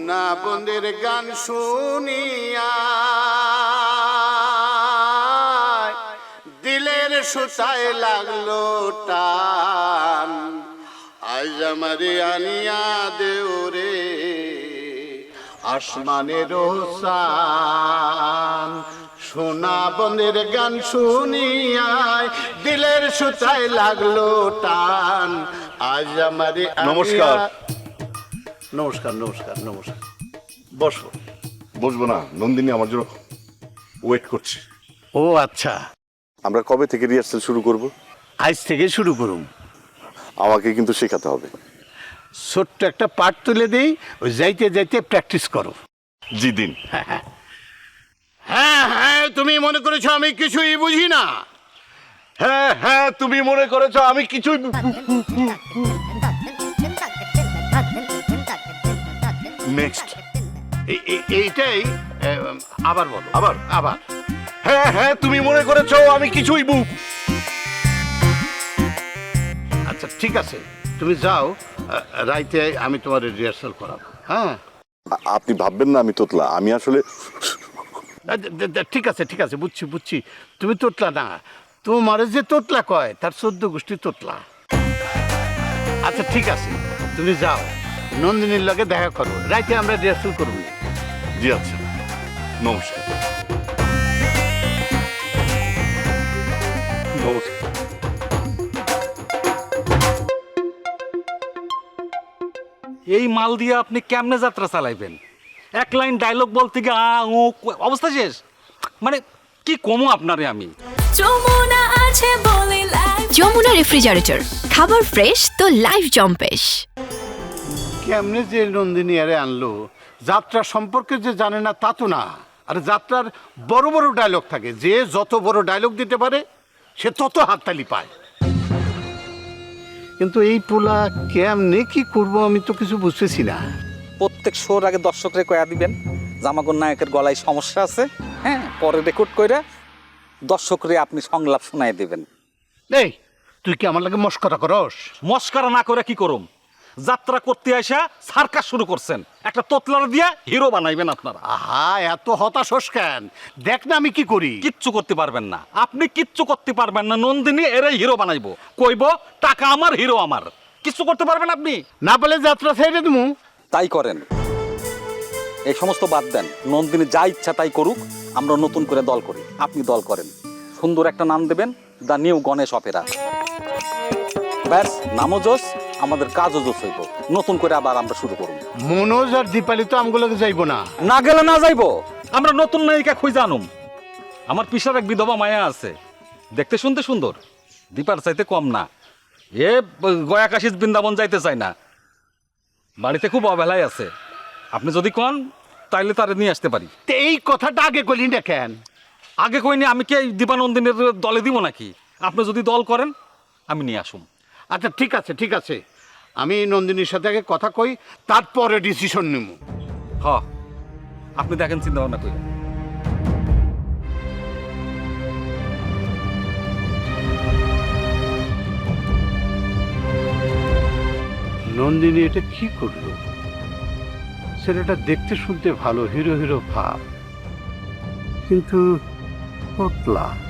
সোনা বন্দের গান শুনিয়া। দিলের সুতায় লাগল টান। আজ আমারে আনিয়া দেওরে আসমানের সান সোনা বন্দের গান শুনিয়ায় দিলের সুতায় লাগল টান। আজ আমারে নমস্কার। নমস্কার নমস্কার নমস্কার। বসো। বসবো না নন্দিনী আমার জন্য ওয়েট করছে। ও আচ্ছা। আমরা কবে থেকে রিহার্সাল শুরু করব? আজ থেকে শুরু করুন। আমাকে কিন্তু শেখাতে হবে। ছোট্ট একটা পার্ট তুলে দেই ওই যাইতে যাইতে প্র্যাকটিস করো। জি দিন। হ্যাঁ হ্যাঁ। তুমি মনে করেছ আমি কিছুই বুঝি না। হ্যাঁ হ্যাঁ তুমি মনে করেছ আমি কিছুই নেক্সট এই- এই- এইটাই আবার বলো। আবার? আবার। হ্যাঁ হ্যাঁ তুমি মনে করেছ আমি কিছুই বু আচ্ছা ঠিক আছে। তুমি যাও রাইতে আমি তোমার রিহার্সাল করাবো। হ্যাঁ? আপনি ভাববেন না আমি তোতলা আমি আসলে ঠিক আছে ঠিক আছে বুঝছি বুঝছি। তুমি তোতলা না তোমার যে তোতলা কয় তার চোদ্দ গোষ্ঠী তোতলা। আচ্ছা ঠিক আছে তুমি যাও। নন্দিনীর লগে দেখা করব। রাইতে আমরা রিহার্সাল করব। জি আচ্ছা। নমস্কার। নমস্কার। এই মাল দিয়ে আপনি কেমনে যাত্রা চালাইবেন? এক লাইন ডায়লগ বলতে গিয়ে আ ও অবস্থা শেষ? মানে কি কমো আপনারে আমি? যমুনা আছে বলে যমুনা রেফ্রিজারেটর খাবার ফ্রেশ তো লাইফ জম্পেশ। কেমনে যে নন্দিনী আরে আনলো? যাত্রা সম্পর্কে যে জানে না তা তো না। আর যাত্রার বড় বড় ডায়লগ থাকে। যে যত বড় ডায়লগ দিতে পারে সে তত হাততালি পায়। কিন্তু এই পোলা কেমনে কি করব আমি তো কিছু বুঝতেছি না। প্রত্যেক শোর আগে দর্শকরে কয়া দিবেন জামাগর নায়কের গলায় সমস্যা আছে হ্যাঁ? পরে রেকর্ড কইরা দর্শকরে আপনি সংলাপ শোনায় দেবেন। এই তুই কি আমার লাগে মস্করা করস? মস্কারা না করে কি করুম? যাত্রা করতে আসা সার্কাস শুরু করছেন। একটা তোতলার দিয়া হিরো বানাইবেন আপনারা। আহা এত হতাশ হস কেন? দেখ না আমি কি করি। কিচ্ছু করতে পারবেন না। আপনি কিচ্ছু করতে পারবেন না। নন্দিনী এরাই হিরো বানাইবো। কইব টাকা আমার হিরো আমার। কিচ্ছু করতে পারবেন আপনি? না বলে যাত্রা ছেড়ে দিমু। তাই করেন। এই সমস্ত বাদ দেন। নন্দিনী যা ইচ্ছা তাই করুক। আমরা নতুন করে দল করি। আপনি দল করেন। সুন্দর একটা নাম দেবেন। The new Ganesh opera. ব্যাস নামও জোস আমাদের কাজও জোস হইব। নতুন করে আবার আমরা শুরু করব। মনোজ আর দীপালি তো আমগুলোকে যাইবো না। না গেলে না যাইবো। আমরা নতুন নায়িকা খুঁজে আনুম। আমার পিসার এক বিধবা মায়া আছে। দেখতে শুনতে সুন্দর। দীপার চাইতে কম না। এ গয়া কাশিস বৃন্দাবন যাইতে চায় না। বাড়িতে খুব অবহেলায় আছে। আপনি যদি কন তাইলে তারে নিয়ে আসতে পারি। এই কথাটা আগে করলি না কেন? আগে কইনি আমি কি দীপানন্দিনের দলে দিব নাকি? আপনি যদি দল করেন আমি নিয়ে আসুম। আচ্ছা ঠিক আছে ঠিক আছে। আমি নন্দিনীর সাথে আগে কথা কই তারপরে ডিসিশন নিব। হ। আপনি দেখেন চিন্তা ভাবনা করি নন্দিনী এটা কি করল? ছেলেটা দেখতে শুনতে ভালো হিরো হিরো ভাব। কিন্তু পতলা।